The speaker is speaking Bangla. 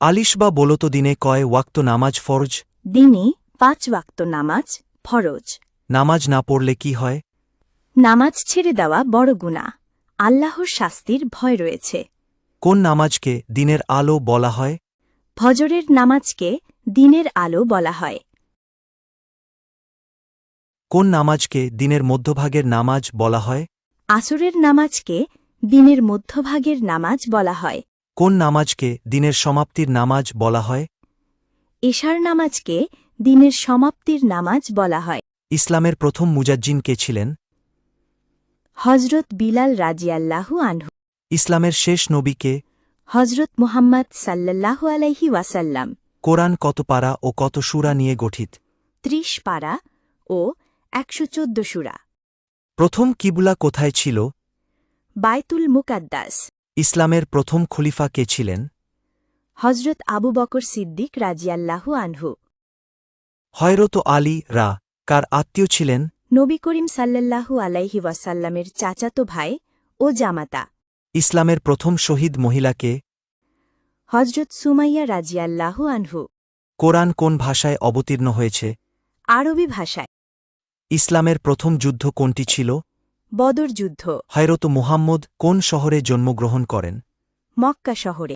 আলিশ বলত দিনে কয় ওয়াক্ত নামাজ ফরজ? দিনে পাঁচ ওয়াক্ত নামাজ ফরজ। নামাজ না পড়লে কি হয়? নামাজ ছেড়ে দেওয়া বড় গুণা আল্লাহর শাস্তির ভয় রয়েছে। কোন নামাজকে দিনের আলো বলা হয়? ফজরের নামাজকে দিনের আলো বলা হয়। কোন নামাজকে দিনের মধ্যভাগের নামাজ বলা হয়? আসরের নামাজকে দিনের মধ্যভাগের নামাজ বলা হয়। কোন নামাজকে দিনের সমাপ্তির নামাজ বলা হয়? এশার নামাজকে দিনের সমাপ্তির নামাজ বলা হয়। ইসলামের প্রথম মুজাজ্জিন কে ছিলেন? হজরত বিলাল রাজিয়াল্লাহু আনহু। ইসলামের শেষ নবীকে হজরত মুহাম্মদ সাল্লাল্লাহু আলাইহি ওয়াসাল্লাম। কোরআন কত পারা ও কত সুরা নিয়ে গঠিত? ত্রিশ পারা ও একশো চোদ্দ সুরা। প্রথম কিবুলা কোথায় ছিল? বায়তুল মুকাদ্দাস। ইসলামের প্রথম খলিফা কে ছিলেন? হজরত আবু বকর সিদ্দিক রাজিয়াল্লাহু আনহু। হয়রত আলী রা কার আত্মীয় ছিলেন? নবী করিম সাল্লাল্লাহু আলাইহি ওয়াসাল্লামের চাচাতো ভাই ও জামাতা। ইসলামের প্রথম শহীদ মহিলাকে হজরত সুমাইয়া রাজিয়াল্লাহু আনহু। কোরআন কোন ভাষায় অবতীর্ণ হয়েছে? আরবি ভাষায়। ইসলামের প্রথম যুদ্ধ কোনটি ছিল? বদর যুদ্ধ। হায়রত মুহাম্মদ কোন শহরে জন্মগ্রহণ করেন? মক্কা শহরে।